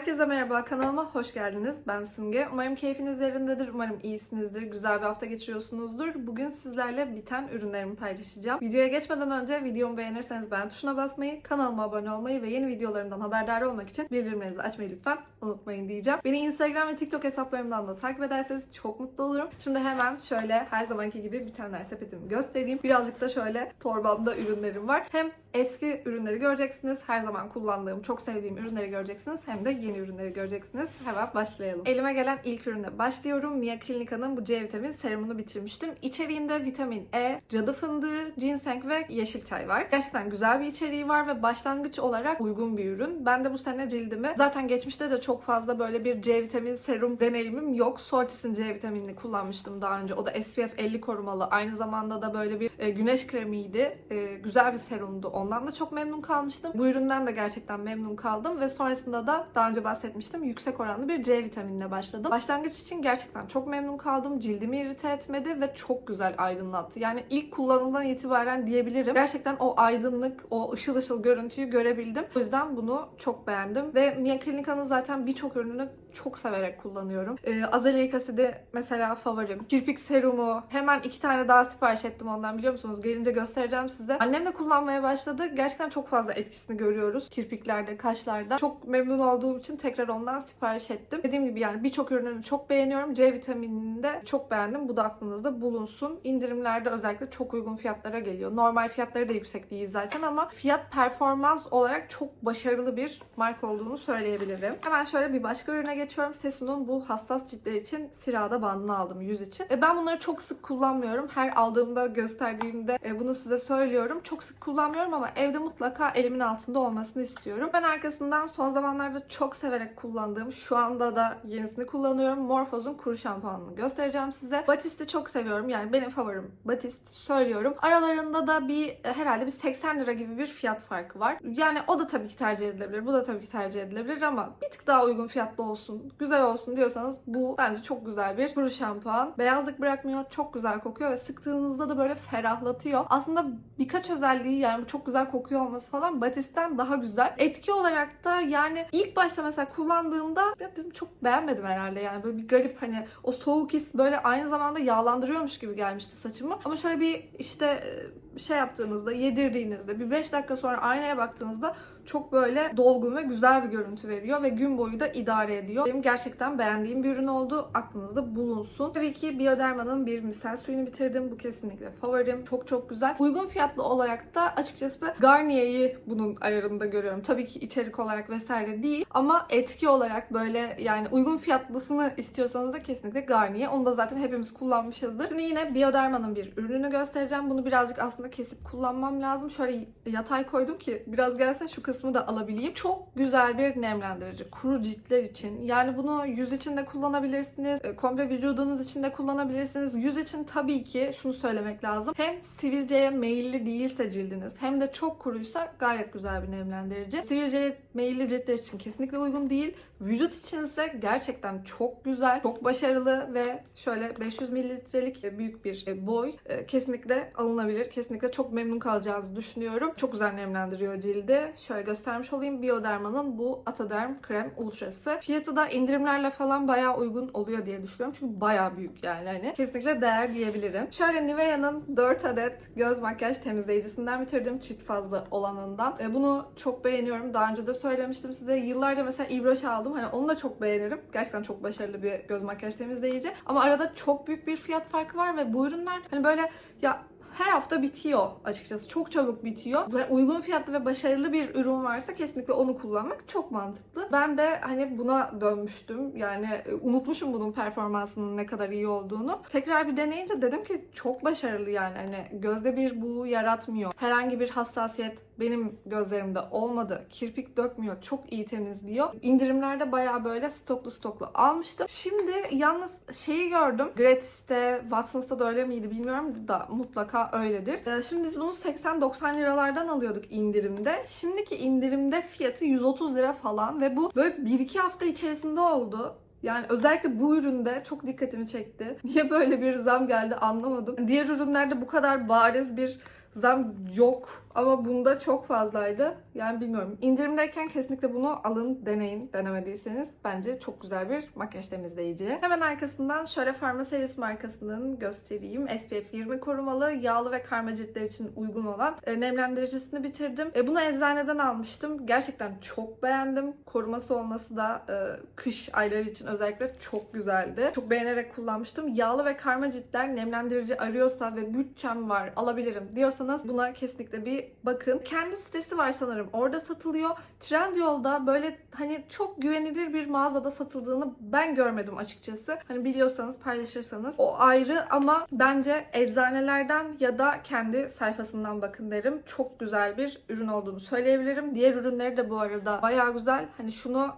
Herkese merhaba, kanalıma hoş geldiniz. Ben Simge. Umarım keyfiniz yerindedir, umarım iyisinizdir, güzel bir hafta geçiriyorsunuzdur. Bugün sizlerle biten ürünlerimi paylaşacağım. Videoya geçmeden önce videomu beğenirseniz beğen tuşuna basmayı, kanalıma abone olmayı ve yeni videolarımdan haberdar olmak için bildirimlerinizi açmayı lütfen unutmayın diyeceğim. Beni Instagram ve TikTok hesaplarımdan da takip ederseniz çok mutlu olurum. Şimdi hemen şöyle her zamanki gibi bitenler sepetimi göstereyim. Birazcık da şöyle torbamda ürünlerim var. Hem eski ürünleri göreceksiniz, her zaman kullandığım, çok sevdiğim ürünleri göreceksiniz. Hem de yeni ürünleri göreceksiniz. Hemen başlayalım. Elime gelen ilk ürüne başlıyorum. Mia Clinica'nın bu C vitamin serumunu bitirmiştim. İçeriğinde vitamin E, cadı fındığı, ginseng ve yeşil çay var. Gerçekten güzel bir içeriği var ve başlangıç olarak uygun bir ürün. Ben de bu sene cildimi zaten geçmişte de çok fazla böyle bir C vitamin serum deneyimim yok. Sortis'in C vitaminini kullanmıştım daha önce. O da SPF 50 korumalı. Aynı zamanda da böyle bir e, güneş kremiydi. E, güzel bir serumdu. Ondan da çok memnun kalmıştım. Bu üründen de gerçekten memnun kaldım ve sonrasında da daha önce bahsetmiştim. Yüksek oranlı bir C vitaminine başladım. Başlangıç için gerçekten çok memnun kaldım. Cildimi irite etmedi ve çok güzel aydınlattı. Yani ilk kullanımdan itibaren diyebilirim. Gerçekten o aydınlık, o ışıl ışıl görüntüyü görebildim. O yüzden bunu çok beğendim. Ve Mia Clinica'nın zaten birçok ürününü çok severek kullanıyorum. Ee, azaleik asidi mesela favorim. Kirpik serumu. Hemen iki tane daha sipariş ettim ondan biliyor musunuz? Gelince göstereceğim size. Annem de kullanmaya başladı. Gerçekten çok fazla etkisini görüyoruz. Kirpiklerde, kaşlarda. Çok memnun olduğum için tekrar ondan sipariş ettim. Dediğim gibi yani birçok ürününü çok beğeniyorum. C vitaminini de çok beğendim. Bu da aklınızda bulunsun. İndirimlerde özellikle çok uygun fiyatlara geliyor. Normal fiyatları da yüksek değil zaten ama fiyat performans olarak çok başarılı bir marka olduğunu söyleyebilirim. Hemen şöyle bir başka ürüne geçiyorum. Sesun'un bu hassas ciltler için sirada bandını aldım yüz için. E, Ben bunları çok sık kullanmıyorum. Her aldığımda gösterdiğimde e, bunu size söylüyorum. Çok sık kullanmıyorum ama evde mutlaka elimin altında olmasını istiyorum. Ben arkasından son zamanlarda çok severek kullandığım, şu anda da yenisini kullanıyorum. Morphose'un kuru şampuanını göstereceğim size. Batist'i çok seviyorum. Yani benim favorim Batist söylüyorum. Aralarında da bir e, herhalde bir 80 lira gibi bir fiyat farkı var. Yani o da tabii ki tercih edilebilir. Bu da tabii ki tercih edilebilir ama bir tık daha uygun fiyatlı olsun, güzel olsun diyorsanız bu bence çok güzel bir kuru şampuan. Beyazlık bırakmıyor, çok güzel kokuyor ve sıktığınızda da böyle ferahlatıyor. Aslında birkaç özelliği yani bu çok güzel kokuyor olması falan Batist'ten daha güzel. Etki olarak da yani ilk başta mesela kullandığımda ya dedim çok beğenmedim herhalde yani böyle bir garip hani o soğuk his böyle aynı zamanda yağlandırıyormuş gibi gelmişti saçımı. Ama şöyle bir işte e, şey yaptığınızda yedirdiğinizde bir 5 dakika sonra aynaya baktığınızda çok böyle dolgun ve güzel bir görüntü veriyor ve gün boyu da idare ediyor. Benim gerçekten beğendiğim bir ürün oldu. Aklınızda bulunsun. Tabii ki Bioderma'nın bir misel suyunu bitirdim. Bu kesinlikle favorim. Çok çok güzel. Uygun fiyatlı olarak da açıkçası Garnier'i bunun ayarında görüyorum. Tabii ki içerik olarak vesaire değil ama etki olarak böyle yani uygun fiyatlısını istiyorsanız da kesinlikle Garnier. Onu da zaten hepimiz kullanmışızdır. Şimdi yine Bioderma'nın bir ürününü göstereceğim. Bunu birazcık aslında kesip kullanmam lazım. Şöyle yatay koydum ki biraz gelsin şu kısmı da alabileyim. Çok güzel bir nemlendirici. Kuru ciltler için. Yani bunu yüz için de kullanabilirsiniz. e, Komple vücudunuz için de kullanabilirsiniz. Yüz için tabii ki şunu söylemek lazım. Hem sivilceye meyilli değilse cildiniz hem de çok kuruysa gayet güzel bir nemlendirici. Sivilceye meyilli ciltler için kesinlikle uygun değil. Vücut için ise gerçekten çok güzel, çok başarılı ve şöyle 500 mililitrelik büyük bir e, boy e, kesinlikle alınabilir. Kesinlikle çok memnun kalacağınızı düşünüyorum. Çok güzel nemlendiriyor cildi. Şöyle göstermiş olayım. Bioderma'nın bu Atoderm Krem Ultra'sı. Fiyatı da indirimlerle falan bayağı uygun oluyor diye düşünüyorum. Çünkü bayağı büyük yani hani. Kesinlikle değer diyebilirim. Şöyle Nivea'nın 4 adet göz makyaj temizleyicisinden bitirdim. Çift fazla olanından. E, Bunu çok beğeniyorum. Daha önce de söylemiştim size. Yıllarca mesela Ibroş aldım. Hani onu da çok beğenirim. Gerçekten çok başarılı bir göz makyaj temizleyici. Ama arada çok büyük bir fiyat farkı var ve bu ürünler hani böyle ya her hafta bitiyor açıkçası. Çok çabuk bitiyor. Ve uygun fiyatlı ve başarılı bir ürün varsa kesinlikle onu kullanmak çok mantıklı. Ben de hani buna dönmüştüm. Yani e, unutmuşum bunun performansının ne kadar iyi olduğunu. Tekrar bir deneyince dedim ki çok başarılı yani. Hani gözde bir buğu yaratmıyor. Herhangi bir hassasiyet benim gözlerimde olmadı. Kirpik dökmüyor. Çok iyi temizliyor. İndirimlerde bayağı böyle stoklu stoklu almıştım. Şimdi yalnız şeyi gördüm. Gratis'te, Watson's'ta da öyle miydi bilmiyorum da mutlaka öyledir. Ee, Şimdi biz bunu 80-90 liralardan alıyorduk indirimde. Şimdiki indirimde fiyatı 130 lira falan ve bu böyle 1-2 hafta içerisinde oldu. Yani özellikle bu üründe çok dikkatimi çekti. Niye böyle bir zam geldi anlamadım. Diğer ürünlerde bu kadar bariz bir zam yok ama bunda çok fazlaydı. Yani bilmiyorum. İndirimdeyken kesinlikle bunu alın, deneyin. Denemediyseniz bence çok güzel bir makyaj temizleyici. Hemen arkasından şöyle Pharmaseris markasının göstereyim. SPF 20 korumalı, yağlı ve karma ciltler için uygun olan e, nemlendiricisini bitirdim. E, bunu eczaneden almıştım. Gerçekten çok beğendim. Koruması olması da e, kış ayları için özellikle çok güzeldi. Çok beğenerek kullanmıştım. Yağlı ve karma ciltler nemlendirici arıyorsa ve bütçem var alabilirim diyorsanız buna kesinlikle bir bakın. Kendi sitesi var sanırım. Orada satılıyor. Trendyol'da böyle hani çok güvenilir bir mağazada satıldığını ben görmedim açıkçası. Hani biliyorsanız paylaşırsanız o ayrı ama bence eczanelerden ya da kendi sayfasından bakın derim. Çok güzel bir ürün olduğunu söyleyebilirim. Diğer ürünleri de bu arada bayağı güzel. Hani şunu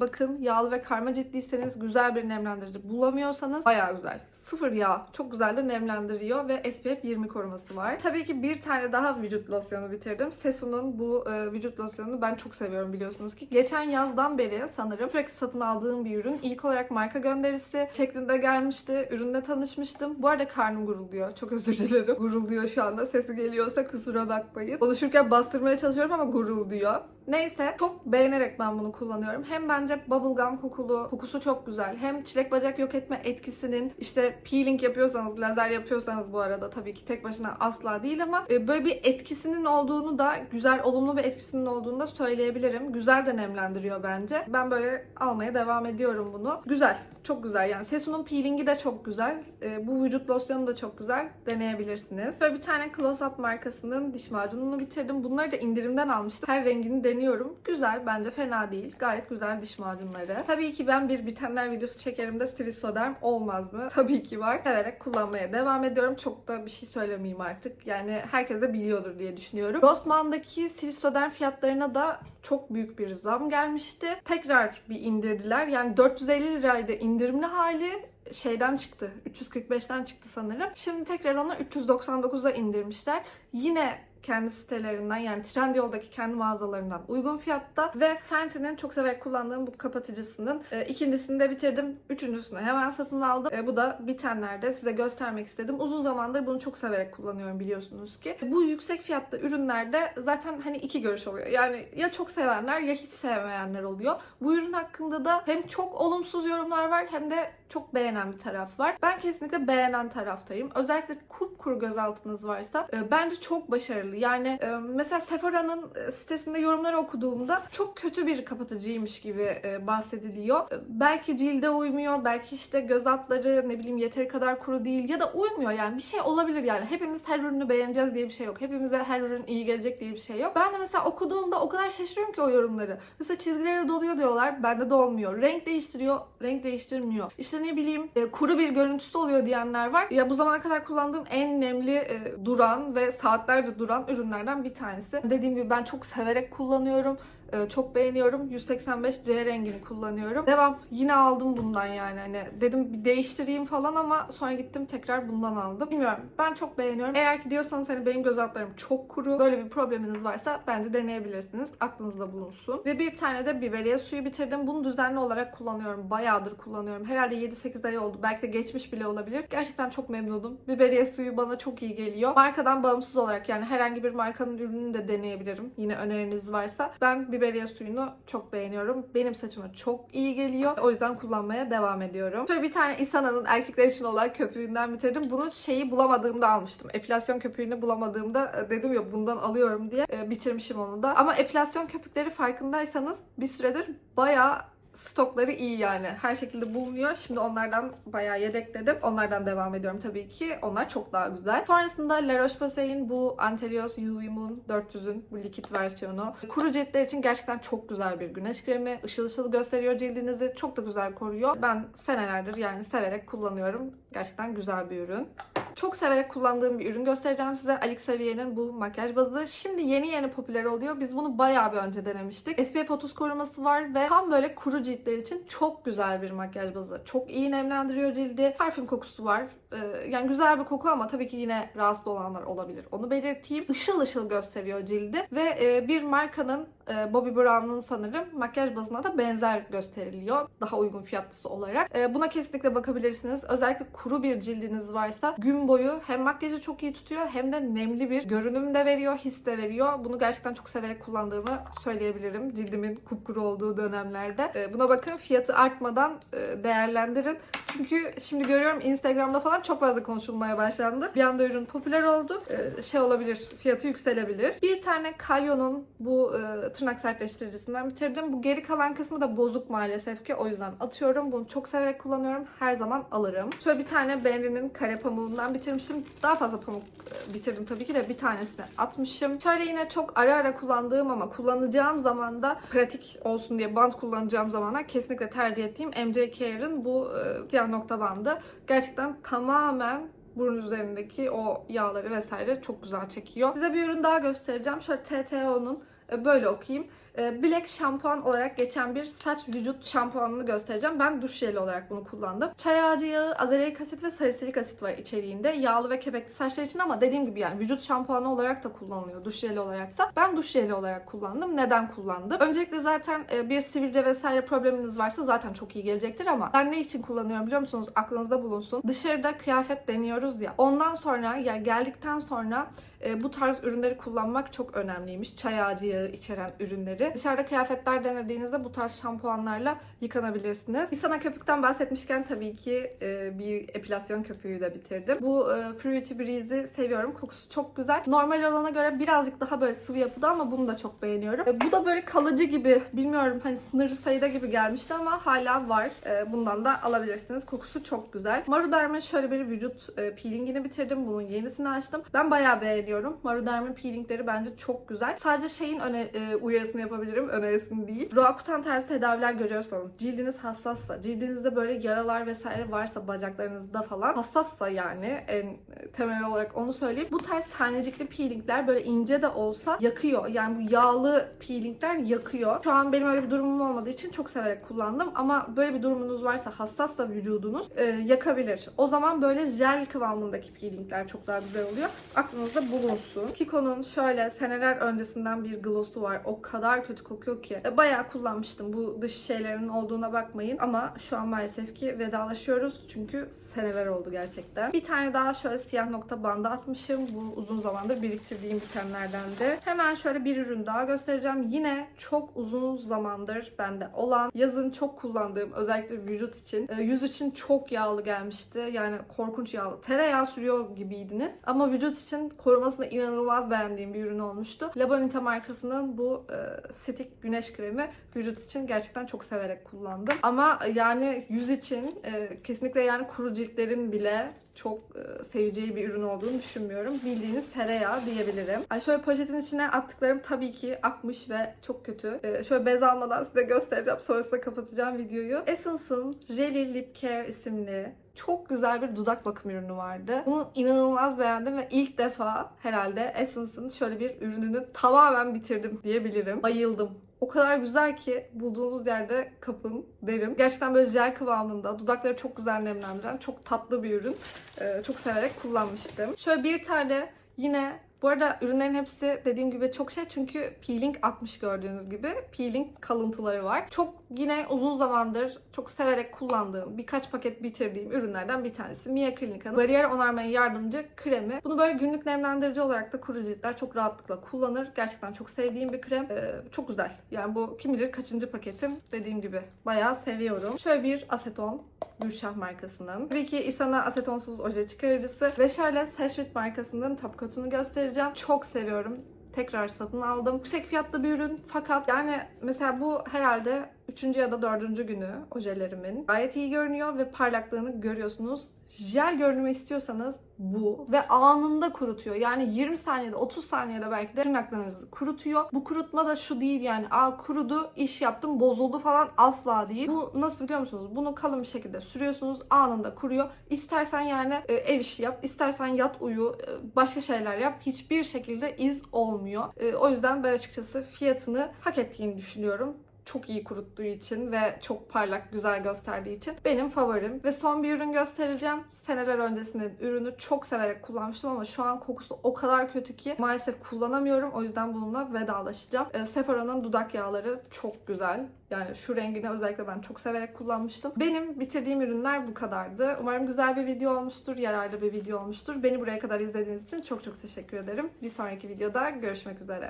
bakın yağlı ve karma ciltliyseniz güzel bir nemlendirici bulamıyorsanız bayağı güzel. Sıfır yağ. Çok güzel de nemlendiriyor ve SPF 20 koruması var. Tabii ki bir tane daha vücut losyonu bitirdim. Sesu'nun bu e, vücut losyonunu ben çok seviyorum biliyorsunuz ki. Geçen yazdan beri sanırım sürekli satın aldığım bir ürün. İlk olarak marka gönderisi şeklinde gelmişti. Ürünle tanışmıştım. Bu arada karnım gurulduyor. Çok özür dilerim. Gurulduyor şu anda. Sesi geliyorsa kusura bakmayın. Konuşurken bastırmaya çalışıyorum ama gurulduyor. Neyse çok beğenerek ben bunu kullanıyorum. Hem bence bubblegum kokulu, kokusu çok güzel. Hem çilek bacak yok etme etkisinin işte peeling yapıyorsanız, lazer yapıyorsanız bu arada tabii ki tek başına asla değil ama e, böyle bir etkisinin olduğunu da güzel, olumlu bir etkisinin olduğunu da söyleyebilirim. Güzel de nemlendiriyor bence. Ben böyle almaya devam ediyorum bunu. Güzel, çok güzel. Yani Sesu'nun peelingi de çok güzel. E, bu vücut losyonu da çok güzel. Deneyebilirsiniz. Böyle bir tane Close Up markasının diş macununu bitirdim. Bunları da indirimden almıştım. Her rengini deniyorum. Güzel, bence fena değil. Gayet güzel diş macunları. Tabii ki ben bir bitenler videosu çekerim de Swissoderm olmaz mı? Tabii ki var. Severek kullanmaya devam ediyorum. Çok da bir şey söylemeyeyim artık. Yani herkes de biliyordur diye düşünüyorum. Rossmann'daki Swissoderm fiyatlarına da çok büyük bir zam gelmişti. Tekrar bir indirdiler. Yani 450 liraydı indirimli hali şeyden çıktı. 345'ten çıktı sanırım. Şimdi tekrar onu 399'a indirmişler. Yine kendi sitelerinden yani Trendyol'daki kendi mağazalarından uygun fiyatta ve Fenty'nin çok severek kullandığım bu kapatıcısının e, ikincisini de bitirdim. Üçüncüsünü hemen satın aldım. E, bu da bitenlerde size göstermek istedim. Uzun zamandır bunu çok severek kullanıyorum biliyorsunuz ki. Bu yüksek fiyatlı ürünlerde zaten hani iki görüş oluyor. Yani ya çok sevenler ya hiç sevmeyenler oluyor. Bu ürün hakkında da hem çok olumsuz yorumlar var hem de çok beğenen bir taraf var. Ben kesinlikle beğenen taraftayım. Özellikle kupkuru gözaltınız varsa e, bence çok başarılı. Yani e, mesela Sephora'nın e, sitesinde yorumları okuduğumda çok kötü bir kapatıcıymış gibi e, bahsediliyor. E, belki cilde uymuyor, belki işte göz altları ne bileyim yeteri kadar kuru değil ya da uymuyor yani bir şey olabilir yani. Hepimiz her ürünü beğeneceğiz diye bir şey yok. Hepimize her ürün iyi gelecek diye bir şey yok. Ben de mesela okuduğumda o kadar şaşırıyorum ki o yorumları. Mesela çizgileri doluyor diyorlar, bende dolmuyor. Renk değiştiriyor, renk değiştirmiyor. İşte ne bileyim e, kuru bir görüntüsü oluyor diyenler var. Ya bu zamana kadar kullandığım en nemli e, duran ve saatlerce duran ürünlerden bir tanesi. Dediğim gibi ben çok severek kullanıyorum. Ee, çok beğeniyorum. 185C rengini kullanıyorum. Devam. Yine aldım bundan yani. Hani dedim bir değiştireyim falan ama sonra gittim tekrar bundan aldım. Bilmiyorum. Ben çok beğeniyorum. Eğer ki diyorsanız hani benim göz altlarım çok kuru. Böyle bir probleminiz varsa bence deneyebilirsiniz. Aklınızda bulunsun. Ve bir tane de biberiye suyu bitirdim. Bunu düzenli olarak kullanıyorum. Bayağıdır kullanıyorum. Herhalde 7-8 ay oldu. Belki de geçmiş bile olabilir. Gerçekten çok memnunum. Biberiye suyu bana çok iyi geliyor. Markadan bağımsız olarak yani herhangi bir markanın ürününü de deneyebilirim. Yine öneriniz varsa. Ben biberiye suyunu çok beğeniyorum. Benim saçıma çok iyi geliyor. O yüzden kullanmaya devam ediyorum. Şöyle bir tane Isana'nın erkekler için olan köpüğünden bitirdim. Bunu şeyi bulamadığımda almıştım. Epilasyon köpüğünü bulamadığımda e, dedim ya bundan alıyorum diye e, bitirmişim onu da. Ama epilasyon köpükleri farkındaysanız bir süredir bayağı stokları iyi yani. Her şekilde bulunuyor. Şimdi onlardan bayağı yedekledim. Onlardan devam ediyorum tabii ki. Onlar çok daha güzel. Sonrasında La Roche-Posay'in bu Antelios UV Moon 400'ün bu likit versiyonu. Kuru ciltler için gerçekten çok güzel bir güneş kremi. Işıl ışıl gösteriyor cildinizi. Çok da güzel koruyor. Ben senelerdir yani severek kullanıyorum. Gerçekten güzel bir ürün. Çok severek kullandığım bir ürün göstereceğim size. Alix Sevier'in bu makyaj bazı. Şimdi yeni yeni popüler oluyor. Biz bunu bayağı bir önce denemiştik. SPF 30 koruması var ve tam böyle kuru ciltler için çok güzel bir makyaj bazı. Çok iyi nemlendiriyor cildi. Parfüm kokusu var. Ee, yani güzel bir koku ama tabii ki yine rahatsız olanlar olabilir. Onu belirteyim. Işıl ışıl gösteriyor cildi ve e, bir markanın e, Bobbi Brown'un sanırım makyaj bazına da benzer gösteriliyor. Daha uygun fiyatlısı olarak. E, buna kesinlikle bakabilirsiniz. Özellikle kuru bir cildiniz varsa gün boyu hem makyajı çok iyi tutuyor hem de nemli bir görünüm de veriyor, his de veriyor. Bunu gerçekten çok severek kullandığımı söyleyebilirim. Cildimin kupkuru olduğu dönemlerde. E, buna bakın fiyatı artmadan e, değerlendirin. Çünkü şimdi görüyorum Instagram'da falan çok fazla konuşulmaya başlandı. Bir anda ürün popüler oldu. Ee, şey olabilir, fiyatı yükselebilir. Bir tane Kalyon'un bu e, tırnak sertleştiricisinden bitirdim. Bu geri kalan kısmı da bozuk maalesef ki. O yüzden atıyorum. Bunu çok severek kullanıyorum. Her zaman alırım. Şöyle bir tane Benri'nin kare pamuğundan bitirmişim. Daha fazla pamuk e, bitirdim tabii ki de bir tanesini atmışım. Şöyle yine çok ara ara kullandığım ama kullanacağım zaman da pratik olsun diye bant kullanacağım zamanlar kesinlikle tercih ettiğim MJ Care'ın bu e, siyah nokta bandı. Gerçekten tamamen burun üzerindeki o yağları vesaire çok güzel çekiyor. Size bir ürün daha göstereceğim. Şöyle TTO'nun böyle okuyayım. E, Black şampuan olarak geçen bir saç vücut şampuanını göstereceğim. Ben duş jeli olarak bunu kullandım. Çay ağacı yağı, azelaic asit ve salisilik asit var içeriğinde. Yağlı ve kepekli saçlar için ama dediğim gibi yani vücut şampuanı olarak da kullanılıyor. Duş jeli olarak da. Ben duş jeli olarak kullandım. Neden kullandım? Öncelikle zaten e, bir sivilce vesaire probleminiz varsa zaten çok iyi gelecektir ama ben ne için kullanıyorum biliyor musunuz? Aklınızda bulunsun. Dışarıda kıyafet deniyoruz ya. Ondan sonra yani geldikten sonra e, bu tarz ürünleri kullanmak çok önemliymiş. Çay ağacı yağı içeren ürünleri. Dışarıda kıyafetler denediğinizde bu tarz şampuanlarla yıkanabilirsiniz. İnsana köpükten bahsetmişken tabii ki e, bir epilasyon köpüğü de bitirdim. Bu e, Fruity Breeze'i seviyorum. Kokusu çok güzel. Normal olana göre birazcık daha böyle sıvı yapıda ama bunu da çok beğeniyorum. E, bu da böyle kalıcı gibi bilmiyorum hani sınırlı sayıda gibi gelmişti ama hala var. E, bundan da alabilirsiniz. Kokusu çok güzel. Maruderm'in şöyle bir vücut e, peelingini bitirdim. Bunun yenisini açtım. Ben bayağı beğeniyorum. Maruderm'in peelingleri bence çok güzel. Sadece şeyin öne, e, uyarısını yapabilirim. Önerisini değil. Roakutan tarzı tedaviler görüyorsanız, cildiniz hassassa, cildinizde böyle yaralar vesaire varsa bacaklarınızda falan hassassa yani en temel olarak onu söyleyeyim. Bu tarz tanecikli peelingler böyle ince de olsa yakıyor. Yani bu yağlı peelingler yakıyor. Şu an benim öyle bir durumum olmadığı için çok severek kullandım ama böyle bir durumunuz varsa hassassa vücudunuz e, yakabilir. O zaman böyle jel kıvamındaki peelingler çok daha güzel oluyor. Aklınızda bulunsun. Kiko'nun şöyle seneler öncesinden bir gloss'u var. O kadar kötü kokuyor ki. E, bayağı kullanmıştım. Bu dış şeylerin olduğuna bakmayın. Ama şu an maalesef ki vedalaşıyoruz. Çünkü seneler oldu gerçekten. Bir tane daha şöyle siyah nokta bandı atmışım. Bu uzun zamandır biriktirdiğim bitenlerden de. Hemen şöyle bir ürün daha göstereceğim. Yine çok uzun zamandır bende olan, yazın çok kullandığım özellikle vücut için, e, yüz için çok yağlı gelmişti. Yani korkunç yağlı. Tereyağı sürüyor gibiydiniz. Ama vücut için korumasını inanılmaz beğendiğim bir ürün olmuştu. La Bonita markasının bu e, stick güneş kremi vücut için gerçekten çok severek kullandım. Ama yani yüz için e, kesinlikle yani kuru ciltlerin bile çok e, seveceği bir ürün olduğunu düşünmüyorum. Bildiğiniz tereyağı diyebilirim. Ay şöyle poşetin içine attıklarım tabii ki akmış ve çok kötü. E, şöyle bez almadan size göstereceğim. Sonrasında kapatacağım videoyu. Essence'ın Jelly Lip Care isimli çok güzel bir dudak bakım ürünü vardı. Bunu inanılmaz beğendim ve ilk defa herhalde Essence'ın şöyle bir ürününü tamamen bitirdim diyebilirim. Bayıldım. O kadar güzel ki bulduğunuz yerde kapın derim. Gerçekten böyle jel kıvamında, dudakları çok güzel nemlendiren, çok tatlı bir ürün. Ee, çok severek kullanmıştım. Şöyle bir tane yine bu arada ürünlerin hepsi dediğim gibi çok şey çünkü peeling atmış gördüğünüz gibi. Peeling kalıntıları var. Çok yine uzun zamandır çok severek kullandığım, birkaç paket bitirdiğim ürünlerden bir tanesi. Mia Clinica'nın bariyer onarmaya yardımcı kremi. Bunu böyle günlük nemlendirici olarak da kuru ciltler çok rahatlıkla kullanır. Gerçekten çok sevdiğim bir krem. Ee, çok güzel. Yani bu kim bilir kaçıncı paketim. Dediğim gibi bayağı seviyorum. Şöyle bir aseton. Gülşah markasının. Tabii Isana asetonsuz oje çıkarıcısı. Ve şöyle Sashrit markasının top coat'unu göstereceğim. Çok seviyorum. Tekrar satın aldım. Yüksek fiyatlı bir ürün fakat yani mesela bu herhalde 3. ya da 4. günü ojelerimin. Gayet iyi görünüyor ve parlaklığını görüyorsunuz. Jel görünümü istiyorsanız bu ve anında kurutuyor. Yani 20 saniyede 30 saniyede belki de tırnaklarınızı kurutuyor. Bu kurutma da şu değil yani aa kurudu iş yaptım bozuldu falan asla değil. Bu nasıl biliyor musunuz? Bunu kalın bir şekilde sürüyorsunuz anında kuruyor. İstersen yani e, ev işi yap, istersen yat uyu, e, başka şeyler yap. Hiçbir şekilde iz olmuyor. E, o yüzden ben açıkçası fiyatını hak ettiğini düşünüyorum çok iyi kuruttuğu için ve çok parlak, güzel gösterdiği için benim favorim. Ve son bir ürün göstereceğim. Seneler öncesinde ürünü çok severek kullanmıştım ama şu an kokusu o kadar kötü ki maalesef kullanamıyorum. O yüzden bununla vedalaşacağım. Ee, Sephora'nın dudak yağları çok güzel. Yani şu rengini özellikle ben çok severek kullanmıştım. Benim bitirdiğim ürünler bu kadardı. Umarım güzel bir video olmuştur, yararlı bir video olmuştur. Beni buraya kadar izlediğiniz için çok çok teşekkür ederim. Bir sonraki videoda görüşmek üzere.